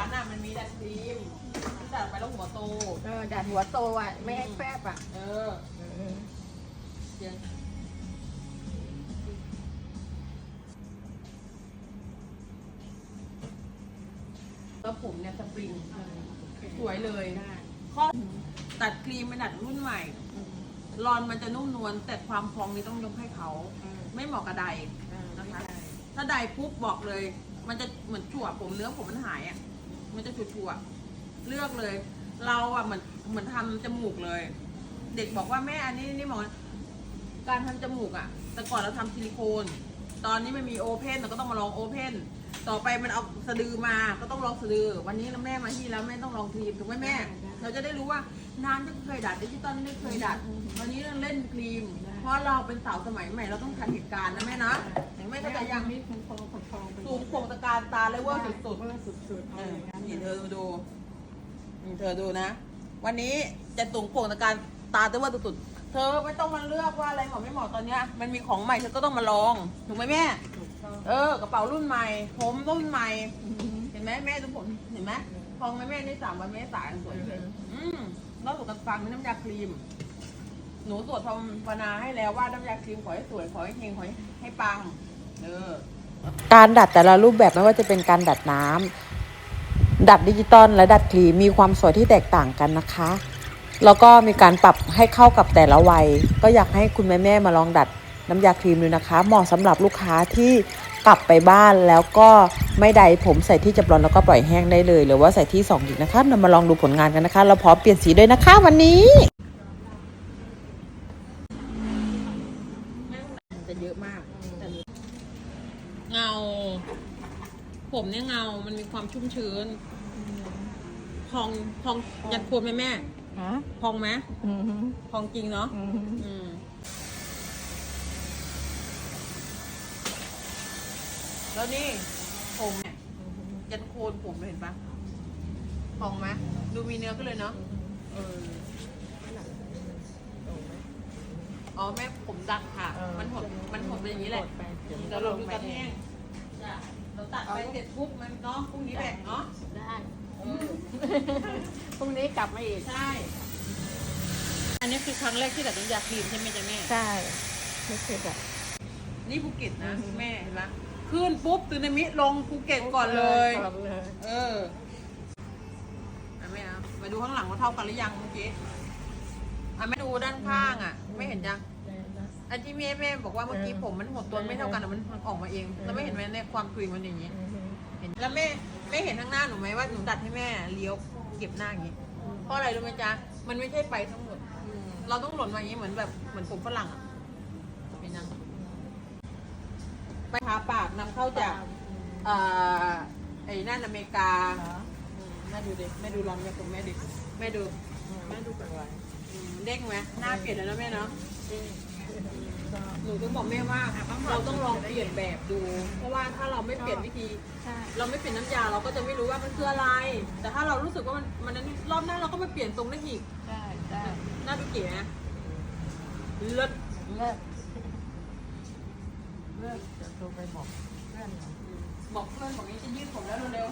านน่ะมันมีดัดครีมที่ดัดไปแล้วหัวโต เออดัดหัวโตอะ ไม่ให้แฟบอะเออเดี๋ยวแล้วผมเนี่ยสปริงสวยเลยได้ข้อตัดครีมเป็นดัดรุ่นใหม่รอนมันจะนุ่มนวลแต่ความพองนี่ต้องยกให้เขาไม่เหมาะกับใดนะคะ ถ้าใดปุ๊บบอกเลย มันจะเหมือนถั่วผมเนื้อผมมันหายอะ มันจะถั่วๆเลือกเลย เราอะเหมือนเหมือนทำจมูกเลย เด็กบอกว่าแม่อันนี้นี่หมอการทำจมูกอะ แต่ก่อนเราทำซิลิโคน ตอนนี้มันมีโอเพนเราก็ต้องมาลองโอเพนต่อไปมันเอาสะดือมาก็ต้องลองสะดือ วันนี้แม่มาที่แล้วแม่ต้องลองครีมถูกไหมแม่ เราจะได้รู้ว่านานจะเคยดัดดิจิตอลไม่เคยดัด วันนี้เราเล่นครีม เพราะเราเป็นสาวสมัยใหม่เราต้องทันเหตุการณ์นะแม่นะอย่างแม่ก็จะยังมีคงคงคงคงสูงโป่งตะการตาเลเวอร์สุดเวอร์สุดๆๆเอเอออนี่เธอดูนี่เธอดูนะ วันนี้จะสูงโป่งตะการตาเลเวอร์สุดๆเธอไม่ต้องมาเลือกว่าอะไรเหมาะไม่เหมาะตอนเนี้ย มันมีของใหม่เธอก็ต้องมาลอง ถูกไหมแม่ถูกต้องเออกระเป๋ารุ่นใหม่ ผมรุ่นใหม่ เห็นไหมแม่ดูผมเห็นไหมพองไหมแม่นี่สามวันแม่สายสวยเลยอืมแล้วสุดกันฟังเป็นน้ำยาครีม หนูสวดภาวนาให้แล้วว่าน้ำยาครีมขอให้สวยขอให้เฮงขอให้ปังเออการดัดแต่ละรูปแบบไม่ว่าจะเป็นการดัดน้ำดัดดิจิตอลและดัดครีมมีความสวยที่แตกต่างกันนะคะ แล้วก็มีการปรับให้เข้ากับแต่ละวัย ก็อยากให้คุณแม่ๆมาลองดัดน้ำยาครีมดูนะคะ เหมาะสำหรับลูกค้าที่กลับไปบ้านแล้วก็ไม่ใดผมใส่ที่จับร้อนแล้วก็ปล่อยแห้งได้เลย หรือว่าใส่ที่สองหยิกนะคะเรามาลองดูผลงานกันนะคะ เราพร้อมเปลี่ยนสีด้วยนะคะวันนี้ จะเยอะมากแต่เงา ผมเนี่ยเงา มันมีความชุ่มชื้น พอง พอง ยัดโคนไหมแม่ ฮะพองไหมอืมพองจริงเนาะ อืมอืม แล้วนี่ผมเนี่ยยันโคนผมเลยเห็นปะพองไหมดูมีเนื้อก็เลยเนาะเอออ๋อแม่ผมดัดค่ะมันหดมันหดเป็นอย่างนี้แหละไปดี๋ยวเดี๋ยวเราดูตอนแห้ง จ้ะเราตัดไปเสร็จปุ๊บมันเนาะพรุ่งนี้แบ่งเนาะได้เออพรุ่งนี้กลับมาอีก ใช่ อันนี้คือครั้งแรกที่ตัดน้ำยาครีมใช่ไหมจ๊ะแม่ ใช่ไม่เคยแบบ นี่ภูเก็ตนะแม่เห็นไหมขึ้นปุ๊บตึนามิลงภูเก็ตก่อนเลย ก่อนเลย เอออะแม่เอามาดูข้างหลังว่าเท่ากันหรือยังเมื่อกี้อะแม่ดูด้านข้างอะ ไม่เห็นจั งอันที่แม่แม่บอกว่าเมื่อกี้ผมมันหดตัวไม่เท่ากันอะมันมันออกมาเองแล้วไม่เห็นไหมในความครีมมันอย่างนี้ เห็นแล้วแม่แม่เห็นข้างหน้าหนูไหมว่าหนูดัดให้แม่เลี้ยวเก็บหน้าอย่างนี้ เพราะอะไรรู้ไหมจ๊ะมันไม่ใช่ไปทั้งหมด เราต้องหล่นมาอย่างนี้เหมือนแบบเหมือนผมฝรั่งอะเป็นยังไปทาปากนำเข้าจากเอ่อไอ้นั่นอเมริกาอืมแม่ดูดิแม่ดูลองเนี่ยผมแม่ดิแม่ดู แม่ดูเป็นไรอืมเด้งไหมหน้าเปลี่ยนแล้วนะแม่เนาะ หนูต้องบอกแม่ว่าเราต้องลองเปลี่ยนแบบดู เพราะว่าถ้าเราไม่เปลี่ยนวิธี ใช่เราไม่เปลี่ยนน้ำยาเราก็จะไม่รู้ว่ามันคืออะไร แต่ถ้าเรารู้สึกว่ามันมันนั้นรอบหน้าเราก็มาเปลี่ยนทรงได้อีกใช่ใช่หน้าดูเก๋ไหมเลิศเลิกเลิกจะโทรไปบอกเพื่อนหน่อยบอกเพื่อนบอกนี้จะยืดผมแล้วเร็ว